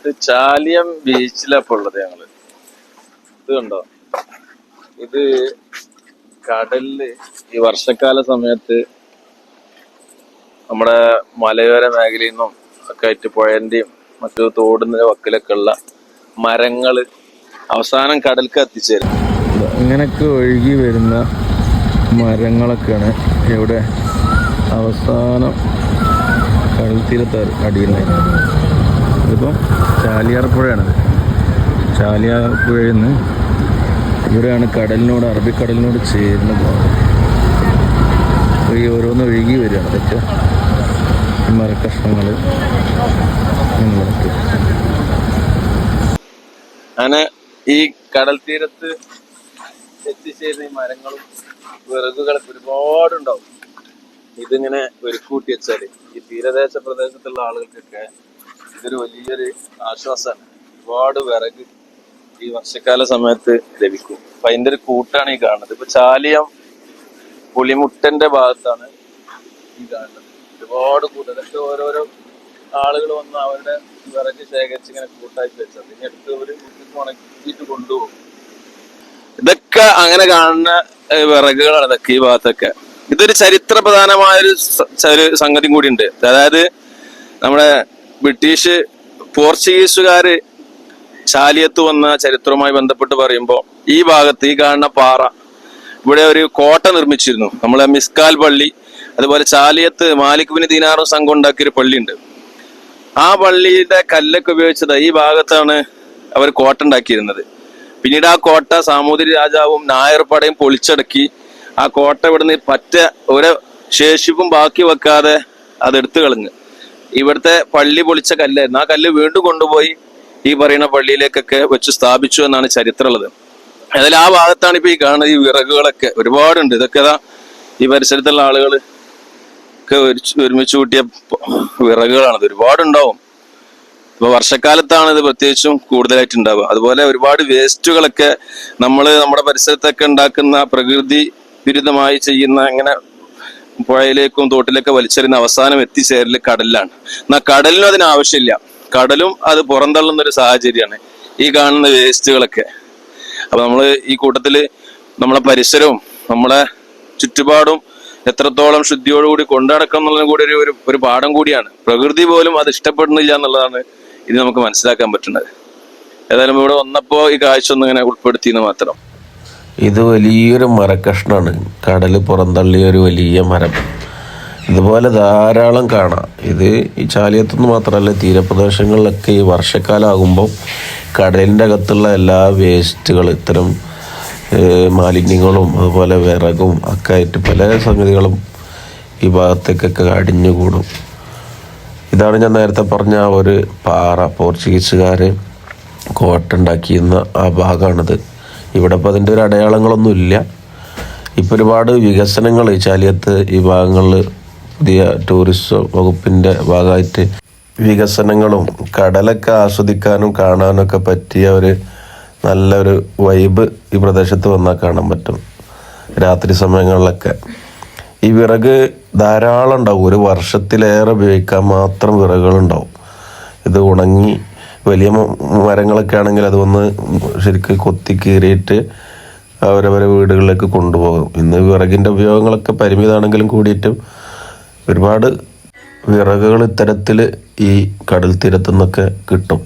ഇത് ചാലിയം ബീച്ചിലപ്പോ ഉള്ളത് ഞങ്ങൾ. ഇത് കണ്ടോ? ഇത് കടലിൽ ഈ വർഷക്കാല സമയത്ത് നമ്മുടെ മലയോര മേഖലയിൽ നിന്നും ഒക്കെ ആയിട്ട് പുഴന്റെയും മറ്റു തോടിന്റെ വക്കിലൊക്കെ ഉള്ള മരങ്ങൾ അവസാനം കടൽക്ക് എത്തിച്ചേരും. അങ്ങനെയൊക്കെ ഒഴുകി വരുന്ന മരങ്ങളൊക്കെയാണ് ഇവിടെ അവസാനം കടൽ തീരത്ത് അടിയുന്നത് ഇതിപ്പം ചാലിയാർ പുഴയാണ് ചാലിയാർ പുഴയിൽ നിന്ന് ഇവിടെയാണ് കടലിനോട് അറബിക്കടലിനോട് ചേർന്ന് പോകുന്നത് ഈ ഓരോന്ന് ഒഴുകി വരികയാണ്. അതൊക്കെ മരക്കഷ്ണങ്ങൾ അങ്ങനെ ഈ കടൽ തീരത്ത് എത്തിച്ചേരുന്ന ഈ മരങ്ങളും വിറകുകളൊക്കെ ഒരുപാടുണ്ടാവും. ഇതിങ്ങനെ ഒരുക്കൂട്ടി വെച്ചാൽ ഈ തീരദേശ പ്രദേശത്തുള്ള ആളുകൾക്കൊക്കെ ഇതൊരു വലിയൊരു ആശ്വാസമാണ്. ഒരുപാട് വിറക് ഈ വർഷക്കാല സമയത്ത് ലഭിക്കും. അപ്പൊ അതിന്റെ ഒരു കൂട്ടാണ് ഈ കാണുന്നത്. ഇപ്പൊ ചാലിയം പുളിമുട്ടന്റെ ഭാഗത്താണ് ഈ കാണുന്നത്. ഒരുപാട് കൂട്ടം. അതൊക്കെ ഓരോരോ ആളുകൾ വന്ന് അവരുടെ വിറക് ശേഖരിച്ച് ഇങ്ങനെ കൂട്ടാക്കി വെച്ചത്. ഇനി അടുത്ത് ഒരു ഉണക്കിയിട്ട് കൊണ്ടുപോകും. ഇതൊക്കെ അങ്ങനെ കാണുന്ന വിറകുകളാണ് ഇതൊക്കെ ഈ ഭാഗത്തൊക്കെ. ഇതൊരു ചരിത്ര പ്രധാനമായ ഒരു സംഗതി കൂടി ഉണ്ട് അതായത് നമ്മുടെ ബ്രിട്ടീഷ് പോർച്ചുഗീസുകാര് ചാലിയത്ത് വന്ന ചരിത്രവുമായി ബന്ധപ്പെട്ട് പറയുമ്പോൾ ഈ ഭാഗത്ത് ഈ കാണുന്ന പാറ ഇവിടെ ഒരു കോട്ട നിർമ്മിച്ചിരുന്നു. നമ്മളെ മിസ്കാൽ പള്ളി അതുപോലെ ചാലിയത്ത് മാലിക് ബിൻ ദീനാറും സംഘം ഉണ്ടാക്കിയ ഒരു പള്ളിയുണ്ട്. ആ പള്ളിയുടെ കല്ലൊക്കെ ഉപയോഗിച്ചത് ഈ ഭാഗത്താണ് അവർ കോട്ട ഉണ്ടാക്കിയിരുന്നത്. പിന്നീട് ആ കോട്ട സാമൂതിരി രാജാവും നായർപ്പടയും പൊളിച്ചടക്കി ആ കോട്ട ഇവിടുന്ന് പറ്റ ഒരു ശേഷിപ്പും ബാക്കി വെക്കാതെ അത് എടുത്തു കളഞ്ഞു. ഇവിടുത്തെ പള്ളി പൊളിച്ച കല്ലായിരുന്നു. ആ കല്ല് വീണ്ടും കൊണ്ടുപോയി ഈ പറയുന്ന പള്ളിയിലേക്കൊക്കെ വെച്ച് സ്ഥാപിച്ചു എന്നാണ് ചരിത്രമുള്ളത്. അതിൽ ആ ഭാഗത്താണ് ഇപ്പൊ ഈ കാണുന്നത് ഈ വിറകുകളൊക്കെ. ഒരുപാടുണ്ട്. ഇതൊക്കെ ഇതാ ഈ പരിസരത്തുള്ള ആളുകൾ ഒക്കെ ഒരുമിച്ച് കൂട്ടിയ വിറകുകളാണ് വിറകുകളാണത്. ഒരുപാടുണ്ടാവും. ഇപ്പൊ വർഷക്കാലത്താണ് ഇത് പ്രത്യേകിച്ചും കൂടുതലായിട്ട് ഉണ്ടാവുക അതുപോലെ ഒരുപാട് വേസ്റ്റുകളൊക്കെ നമ്മൾ നമ്മുടെ പരിസരത്തൊക്കെ ഉണ്ടാക്കുന്ന പ്രകൃതി വിരുദ്ധമായി ചെയ്യുന്ന ഇങ്ങനെ പുഴയിലേക്കും തോട്ടിലേക്കും വലിച്ചെറിയുന്ന അവസാനം എത്തിച്ചേരൽ കടലിലാണ്. എന്നാൽ കടലിനും അതിന് ആവശ്യമില്ല. കടലും അത് പുറന്തള്ളുന്ന ഒരു സാഹചര്യമാണ് ഈ കാണുന്ന വേസ്റ്റുകളൊക്കെ. അപ്പൊ നമ്മൾ ഈ കൂട്ടത്തിൽ നമ്മളെ പരിസരവും നമ്മളെ ചുറ്റുപാടും എത്രത്തോളം ശുദ്ധിയോടുകൂടി കൊണ്ടുനടക്കണം എന്നുള്ളതും കൂടി ഒരു ഒരു- പാഠം കൂടിയാണ്. പ്രകൃതി പോലും അത് ഇഷ്ടപ്പെടുന്നില്ല എന്നുള്ളതാണ് ഇത് നമുക്ക് മനസ്സിലാക്കാൻ പറ്റുന്നത്. ഏതായാലും ഇവിടെ വന്നപ്പോ ഈ കാഴ്ച ഒന്നും ഇങ്ങനെ ഉൾപ്പെടുത്തിയെന്ന് മാത്രം. ഇത് വലിയൊരു മരക്കഷ്ണാണ്. കടൽ പുറന്തള്ളിയ ഒരു വലിയ മരം. ഇതുപോലെ ധാരാളം കാണാം. ഇത് ഈ ചാലിയത്തുനിന്ന് മാത്രമല്ല തീരപ്രദേശങ്ങളിലൊക്കെ ഈ വർഷക്കാലമാകുമ്പോൾ കടലിന്റെ അകത്തുള്ള എല്ലാ വേസ്റ്റുകൾ ഇത്തരം മാലിന്യങ്ങളും അതുപോലെ വിറകും ഒക്കെ ആയിട്ട് പല സംഗതികളും ഈ ഭാഗത്തേക്കൊക്കെ അടിഞ്ഞുകൂടും. ഇതാണ് ഞാൻ നേരത്തെ പറഞ്ഞ ആ ഒരു പാറ. പോർച്ചുഗീസുകാർ കോട്ടുണ്ടാക്കിയിരുന്ന ആ ഭാഗമാണിത് ഇവിടെ ഇപ്പോൾ അതിന്റെ ഒരു അടയാളങ്ങളൊന്നുമില്ല ഇപ്പോൾ ഒരുപാട് വികസനങ്ങൾ ചാലിയത്ത് ഈ ഭാഗങ്ങളിൽ പുതിയ ടൂറിസ്റ്റ് വകുപ്പിന്റെ ഭാഗമായിട്ട് വികസനങ്ങളും കടലൊക്കെ ആസ്വദിക്കാനും കാണാനൊക്കെ പറ്റിയ ഒരു നല്ലൊരു വൈബ് ഈ പ്രദേശത്ത് വന്നാൽ കാണാൻ പറ്റും. രാത്രി സമയങ്ങളിലൊക്കെ. ഈ വിറക് ധാരാളം ഉണ്ടാവും. ഒരു വർഷത്തിലേറെ ഉപയോഗിക്കാൻ മാത്രം വിറകുകളുണ്ടാവും. ഇത് ഉണങ്ങി വലിയ മരങ്ങളൊക്കെ ആണെങ്കിൽ അത് വന്ന് ശരിക്ക് കൊത്തി കീറിയിട്ട് അവരവരെ വീടുകളിലേക്ക് കൊണ്ടുപോകും. ഇന്ന് വിറകിന്റെ ഉപയോഗങ്ങളൊക്കെ പരിമിതമാണെങ്കിലും കൂടിയിട്ടും ഒരുപാട് വിറകുകൾ ഇത്തരത്തിൽ ഈ കടൽ തീരത്തു നിന്നൊക്കെ കിട്ടും.